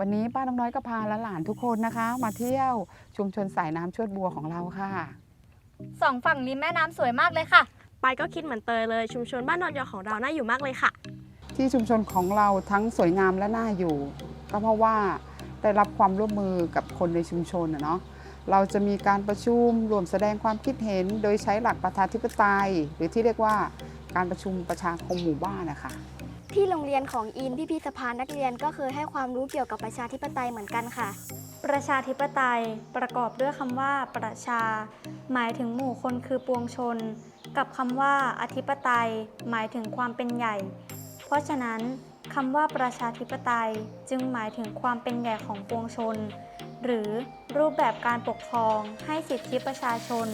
วันนี้ป้าน้องน้อยก็พาหลานๆทุกคนนะคะ มาเที่ยวชุมชนสายน้ำชวดบัวของเราค่ะ สองฝั่งริมแม่น้ำสวยมากเลยค่ะ ไปก็คิดเหมือนเตยเลย ชุมชนบ้านนอนยอของเราน่าอยู่มากเลยค่ะ ที่ชุมชนของเราทั้งสวยงามและน่าอยู่ ก็เพราะว่าได้รับความร่วมมือกับคนในชุมชนนะเนาะเราจะมีการประชุมรวมแสดงความคิดเห็น โดยใช้หลักประชาธิปไตย หรือที่เรียกว่าการประชุมประชาคมหมู่บ้านนะคะ ที่โรงเรียนของอินพิพิธภัณฑ์นักเรียนก็เคยให้ความรู้เกี่ยวกับประชาธิปไตยเหมือนกันค่ะ ประชาธิปไตยประกอบด้วยคำว่าประชา หมายถึงหมู่คนคือปวงชน กับคำว่าอธิปไตย หมายถึงความเป็นใหญ่ เพราะฉะนั้นคำว่าประชาธิปไตยจึงหมายถึงความเป็นใหญ่ของปวงชน หรือรูปแบบการปกครองให้สิทธิประชาชน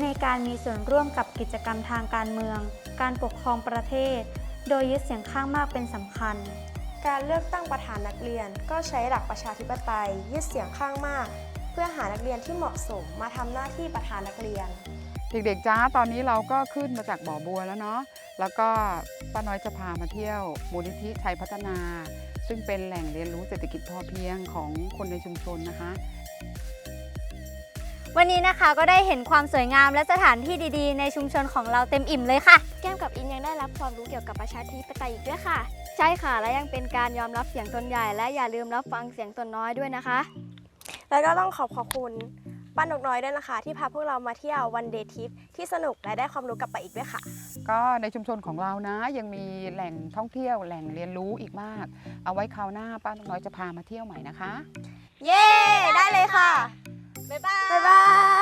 ในการมีส่วนร่วมกับกิจกรรมทางการเมือง การปกครองประเทศ โดยยึดเสียงข้างมากเป็นสำคัญ การเลือกตั้งประธานนักเรียนก็ใช้หลักประชาธิปไตย ยึดเสียงข้างมาก เพื่อหานักเรียนที่เหมาะสมมาทำหน้าที่ประธานนักเรียน เด็กๆจ้าตอนนี้เราก็ขึ้นมาจากบ่อบัวแล้วเนาะแล้วก็ป้าน้อยจะพามาเที่ยวมูลนิธิไทยพัฒนา ซึ่งเป็นแหล่งเรียนรู้เศรษฐกิจพอเพียงของคนในชุมชนนะคะ วันนี้นะคะก็ได้เห็นความสวยงามและสถานที่ดีๆ ในชุมชนของเราเต็มอิ่มเลยค่ะ แก้มกับอินยังได้รับความรู้เกี่ยวกับประชาธิปไตยอีกด้วยค่ะ ใช่ค่ะ และยังเป็นการยอมรับเสียงตนใหญ่ และอย่าลืมรับฟังเสียงตนน้อยด้วยนะคะ แล้วก็ต้องขอบขอบคุณป้านกน้อยด้วยนะคะ ที่พาพวกเรามาเที่ยววันเดย์ทริปที่สนุกและได้ความรู้กลับไปอีกด้วยค่ะ ก็ในชุมชนของเรานะ ยังมีแหล่งท่องเที่ยวแหล่งเรียนรู้อีกมาก เอาไว้คราวหน้าป้าน้อยจะพามาเที่ยวใหม่นะคะ เย้ ได้เลยค่ะ 拜拜。